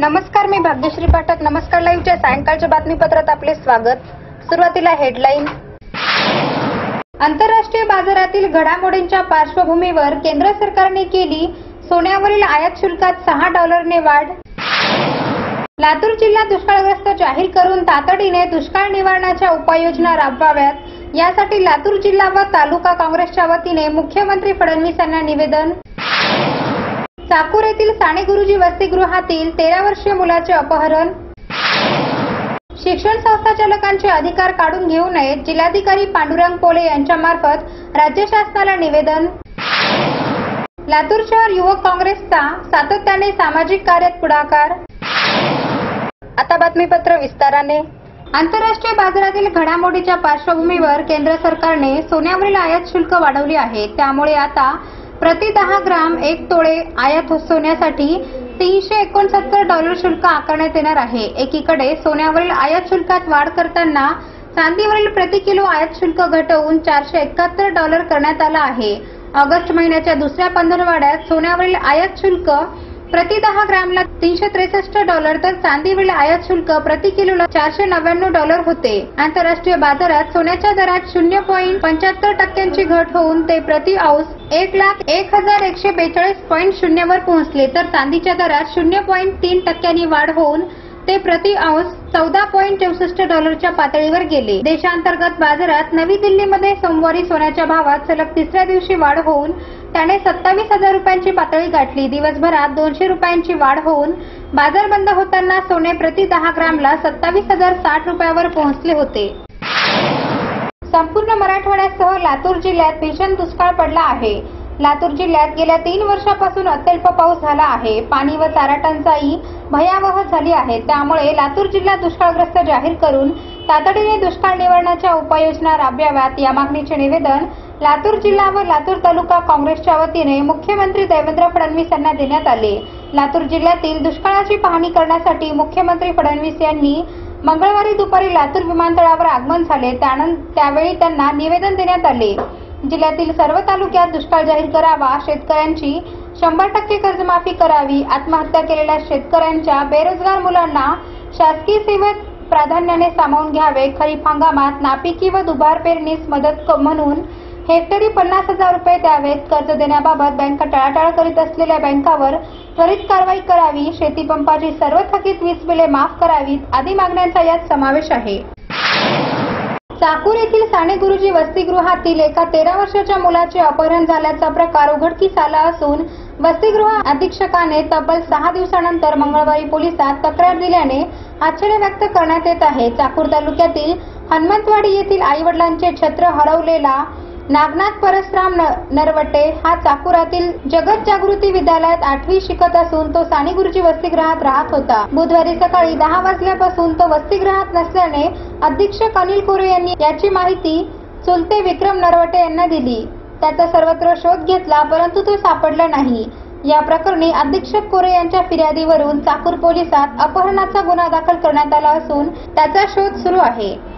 नमस्कार मी भाग्यश्री पाठक. नमस्कार लाईव्हच्या सायंकाळच्या बातमीपत्रात आपले स्वागत. सुरुवातीला हेडलाईन. आंतरराष्ट्रीय बाजारातील घडामोडींच्या पार्श्वभूमीवर केंद्र सरकारने केली सोन्यावरील आयात शुल्कात सहा डॉलरने वाढ. लातूर जिल्हा दुष्काळग्रस्त जाहीर करून तातडीने दुष्काळ निवारणाच्या उपाययोजना राबवाव्यात. यासाठी लातूर जिल्हा व तालुका काँग्रेसच्या वतीने मुख्यमंत्री फडणवीस यांना निवेदन. चाकूर येथील साने गुरुजी वसतिगृहातील तेरा वर्षीय मुलाचे अपहरण. शिक्षण संस्था चालकांचे अधिकार काढून घेऊ नयेत जिल्हाधिकारी पांडुरंग पोले यांच्या मार्फत राज्य शासनाला निवेदन. लातूर शहर युवक काँग्रेसचा सातत्याने सामाजिक कार्यात पुढाकार. आता बातमीपत्र विस्ताराने. आंतरराष्ट्रीय बाजारातील घडामोडीच्या पार्श्वभूमीवर केंद्र सरकारने सोन्यावरील आयात शुल्क वाढवले आहे त्यामुळे आता प्रति दहा ग्राम एक तोळे आयात सोन्यासाठी तीनशे एकोणसत्तर डॉलर शुल्क आकारण्यात येणार आहे. एकीकडे सोन्यावरील आयात शुल्कात वाढ करताना चांदीवरील प्रति किलो आयात शुल्क घटवून चारशे एकाहत्तर डॉलर करण्यात आला आहे. ऑगस्ट महिन्याच्या दुसऱ्या पंधरवाड्यात सोन्यावरील आयात शुल्क प्रति दहा ग्रामला तीनशे त्रेसष्ट डॉलर तर चांदीवरील आयात शुल्क प्रति किलोला चारशे नव्याण्णव डॉलर होते. आंतरराष्ट्रीय बाजारात सोन्याच्या दरात शून्य पॉईंट पंच्याहत्तर टक्क्यांची घट होऊन ते प्रति औस एक लाख एक हजार एकशे बेचाळीस पॉईंट शून्यवर पोहोचले. तर चांदीच्या दरात शून्य पॉईंट तीन टक्क्यांनी वाढ होऊन ते प्रति औंस चौदा पॉईंट चौसष्ट डॉलरच्या पातळीवर गेले. देशांतर्गत बाजारात नवी दिल्लीमध्ये सोमवारी सोन्याच्या भावात सलग तिसऱ्या दिवशी वाढ होऊन त्याने सत्तावीस हजार रुपयांची पातळी गाठली. दिवसभरात दोनशे रुपयांची वाढ होऊन बाजार बंद होताना सोने प्रति दहा ग्रामला सत्तावीस हजार साठ रुपयावर पोहोचले होते. संपूर्ण मराठवाड्यासह लातूर जिल्ह्यात भीषण दुष्काळ पडला आहे. लातूर जिल्ह्यात गेल्या तीन वर्षापासून अत्यल्प पाऊस झाला आहे. पाणी व चारा टंचाई भयावह झाली आहे. त्यामुळे लातूर जिल्हा दुष्काळग्रस्त जाहीर करून तातडीने दुष्काळ निवारणाच्या उपाययोजना राबवाव्यात. या मागणीचे निवेदन लातूर जिल्हा व लातूर तालुका काँग्रेसच्या वतीने मुख्यमंत्री देवेंद्र फडणवीस यांना देण्यात आले. लातूर जिल्ह्यातील दुष्काळाची पाहणी करण्यासाठी मुख्यमंत्री फडणवीस यांनी मंगळवारी दुपारी लातूर विमानतळावर आगमन झाले. त्यानंतर त्यावेळी त्यांना निवेदन देण्यात आले. जिल्ह्यातील सर्व तालुक्यात दुष्काळ जाहीर करावा शेतकऱ्यांची शंभर टक्के कर्जमाफी करावी आत्महत्या केलेल्या शेतकऱ्यांच्या बेरोजगार मुलांना शासकीय सेवेत प्राधान्याने सामावून घ्यावे खरीप हंगामात नापिकी व दुबार पेरणीस मदत क- म्हणून हेक्टरी पन्नास हजार रुपये द्यावेत. कर्ज देण्याबाबत बँका टाळाटाळ करीत असलेल्या बँकावर त्वरित कारवाई करावी. शेतीपंपाची सर्व थकीत वीज बिले माफ करावीत. आदी मागण्यांचा यात समावेश आहे. चाकूर येथील साने गुरुजी वसतिगृहातील एका तेरा वर्षाच्या मुलाचे अपहरण झाल्याचा प्रकार उघडकीस आला असून वसतिगृह अधीक्षकाने तब्बल सहा दिवसानंतर मंगळवारी पोलिसात तक्रार दिल्याने आश्चर्य व्यक्त करण्यात येत आहे. चाकूर तालुक्यातील हनुमंतवाडी येथील आई वडिलांचे छत्र हरवलेला नागनाथ परसराम न- नरवटे हा चाकुरातील जगत जागृती विद्यालयात आठवी शिकत असून तो साने गुरुजी वसतिगृहात राहत होता. बुधवारी सकाळी दहा वाजल्यापासून तो वसतिगृहात नसल्याने अधीक्षक अनिल कोरे यांनी याची माहिती चुलते विक्रम नरवटे यांना दिली. त्याचा सर्वत्र शोध घेतला परंतु तो सापडला नाही. या प्रकरणी अधीक्षक कोरे यांच्या फिर्यादीवरून चाकूर पोलिसात अपहरणाचा गुन्हा दाखल करण्यात आला असून त्याचा शोध सुरू आहे.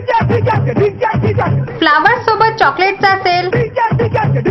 फ्लावर सोबत चॉकलेटचा sale heart shape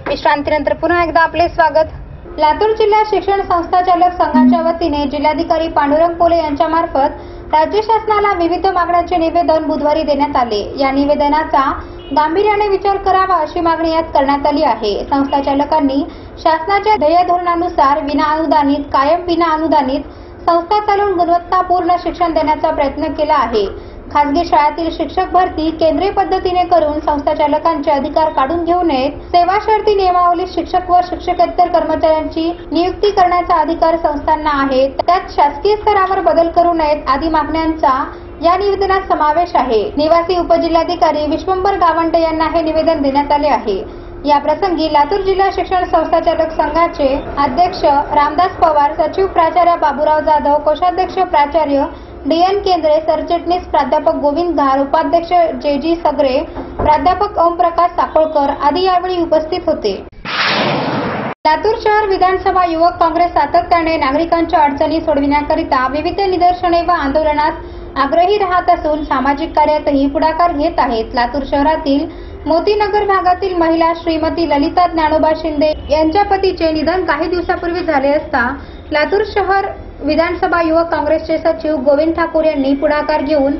विश्रांतीनंतर पुन्हा एकदा आपले स्वागत. लातूर जिल्हा शिक्षण संस्था चालक संघाच्या वतीने जिल्हाधिकारी पांडुरंग पोले यांच्या मार्फत राज्य शासनाला विविध मागण्यांचे निवेदन बुधवारी देण्यात आले. या निवेदनाचा गांभीर्याने विचार करावा अशी मागणी यात करण्यात आली आहे. संस्था चालकांनी शासनाच्या ध्येय धोरणानुसार विना अनुदानित कायम विना अनुदानित संस्था चालवून गुणवत्तापूर्ण शिक्षण देण्याचा प्रयत्न केला आहे. खासगी शाळातील शिक्षक भरती केंद्रीय पद्धतीने करून संस्था चालकांचे अधिकार काढून घेऊ नयेत. सेवा शर्ती नियमावली शिक्षक व शिक्षकेतर कर्मचाऱ्यांची नियुक्ती करण्याचा अधिकार संस्थांना आहे. त्यात शासकीय स्तरावर बदल करू नयेत आदी मागण्यांचा या निवेदनात समावेश आहे. निवासी उपजिल्हाधिकारी विश्वंभर गावंडे यांना हे निवेदन देण्यात आले आहे. या प्रसंगी लातूर जिल्हा शिक्षण संस्था चालक संघाचे अध्यक्ष रामदास पवार सचिव प्राचार्य बाबूराव जाधव कोषाध्यक्ष प्राचार्य डी एन केंद्रे सरचिटणीस प्राध्यापक गोविंद घार उपाध्यक्ष जे जी सगरे प्राध्यापक ओमप्रकाश साकोळकर आदी यावेळी उपस्थित होते. लातूर शहर विधानसभा युवक काँग्रेस सातत्याने नागरिकांच्या अडचणी सोडविण्याकरिता विविध निदर्शने व आंदोलनात आग्रही राहत असून सामाजिक कार्यातही पुढाकार घेत आहेत. लातूर शहरातील मोतीनगर भागातील महिला श्रीमती ललिता ज्ञानोबा शिंदे यांच्या पतीचे निधन काही दिवसापूर्वी झाले असता लातूर शहर विधानसभा युवक काँग्रेसचे सचिव गोविंद ठाकूर यांनी पुढाकार घेऊन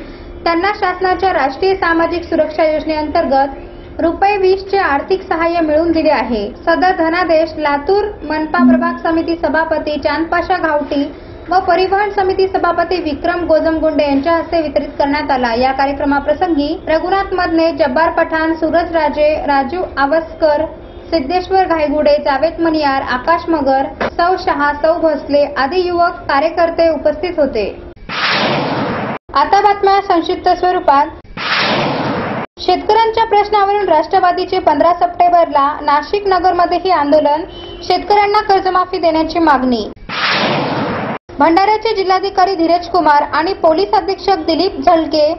त्यांना शासनाच्या राष्ट्रीय सामाजिक सुरक्षा योजनेअंतर्गत रुपये वीसचे आर्थिक सहाय्य मिळवून दिले आहे. सदर धनादेश लातूर मनपा प्रभाग समिती सभापती चांदपाशा घावटी व परिवहन समिती सभापती विक्रम गोजमगुंडे यांच्या हस्ते वितरित करण्यात आला. या कार्यक्रमाप्रसंगी रघुनाथ मदने जब्बार पठाण सूरज राजे राजू आवस्कर सिद्धेश्वर घायगुडे जावेद मनियार आकाश मगर सौ शहा सौ भोसले आदी युवक कार्यकर्ते उपस्थित होते. आता बातम्या संक्षिप्त स्वरूपात. शेतकऱ्यांच्या प्रश्नावरून राष्ट्रवादीचे पंधरा सप्टेंबरला नाशिक नगरमध्येही आंदोलन शेतकऱ्यांना कर्जमाफी देण्याची मागणी. भंडाऱ्याचे जिल्हाधिकारी धीरज कुमार आणि पोलीस अधीक्षक दिलीप झलके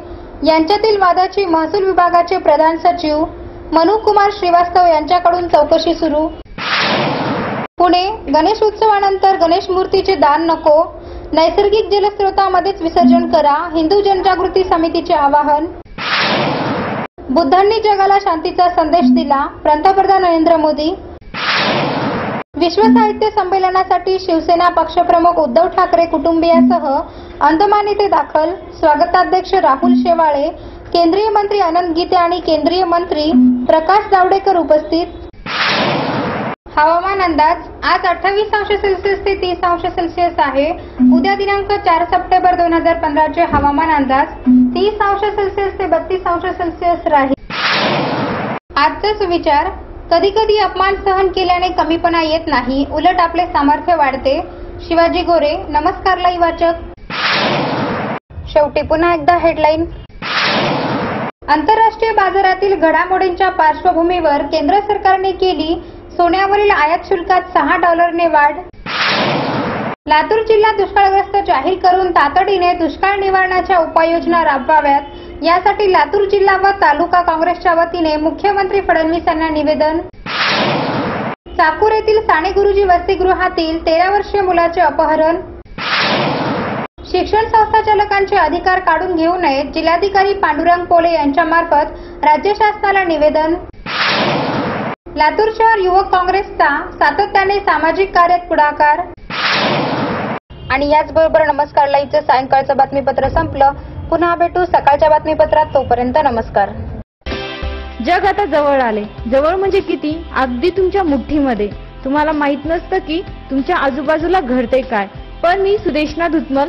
यांच्यातील वादाची महसूल विभागाचे प्रधान सचिव मनु कुमार श्रीवास्तव यांच्याकडून चौकशी सुरू. पुणे गणेश उत्सवानंतर गणेश मूर्तीचे दान नको. नैसर्गिक जलस्रोतामध्येच विसर्जन करा. हिंदू जनजागृती समितीचे आवाहन. बुद्धांनी जगाला शांतीचा संदेश दिला. पंतप्रधान नरेंद्र मोदी. विश्व साहित्य संमेलनासाठी शिवसेना पक्षप्रमुख उद्धव ठाकरे कुटुंबियासह अंदमान येथे दाखल. स्वागताध्यक्ष राहुल शेवाळे केंद्रीय मंत्री अनंत गीते आणि केंद्रीय मंत्री प्रकाश जावडेकर उपस्थित. हवामान अंदाज आज अठ्ठावीस अंश सेल्सिअस ते तीस अंश सेल्सिअस आहे. उद्या दिनांक चार सप्टेंबर दोन हजार पंधराचे हवामान अंदाज तीस अंश सेल्सिअस ते बत्तीस अंश सेल्सिअस राहील. आजचा सुविचार कधी कधी अपमान सहन केल्याने कमीपणा येत नाही उलट आपले सामर्थ्य वाढते. शिवाजी गोरे नमस्कार लाई वाचक. शेवटी पुन्हा एकदा हेडलाईन आंतरराष्ट्रीय बाजारातील घडामोडींच्या पार्श्वभूमीवर केंद्र सरकारने केली सोन्यावरील आयात शुल्कात सहा डॉलरने वाढ. लातूर जिल्हा दुष्काळग्रस्त जाहीर करून तातडीने दुष्काळ निवारणाच्या उपाययोजना राबवाव्यात. यासाठी लातूर जिल्हा व तालुका काँग्रेसच्या वतीने मुख्यमंत्री फडणवीस यांना निवेदन. चाकूर येथील साने गुरुजी वसतिगृहातील तेरा वर्षीय मुलाचे अपहरण. शिक्षण संस्था चालकांचे अधिकार काढून घेऊ नयेत जिल्हाधिकारी पांडुरंग पोले यांच्या मार्फत राज्य शासनाला निवेदन. लातूर शहर युवक काँग्रेसचा सातत्याने सामाजिक कार्यात पुढाकार. आणि याचबरोबर नमस्कार लाईव्हचं सायंकाळचं बातमीपत्र संपलं. पुन्हा भेटू सकाळच्या बातमीपत्रात तोपर्यंत नमस्कार. जग आता जवळ आले. जवळ म्हणजे किती? अगदी तुमच्या मुठ्ठीमध्ये. तुम्हाला माहीत नसतं की तुमच्या आजूबाजूला घडते काय. पण मी सुदेशना धुतमल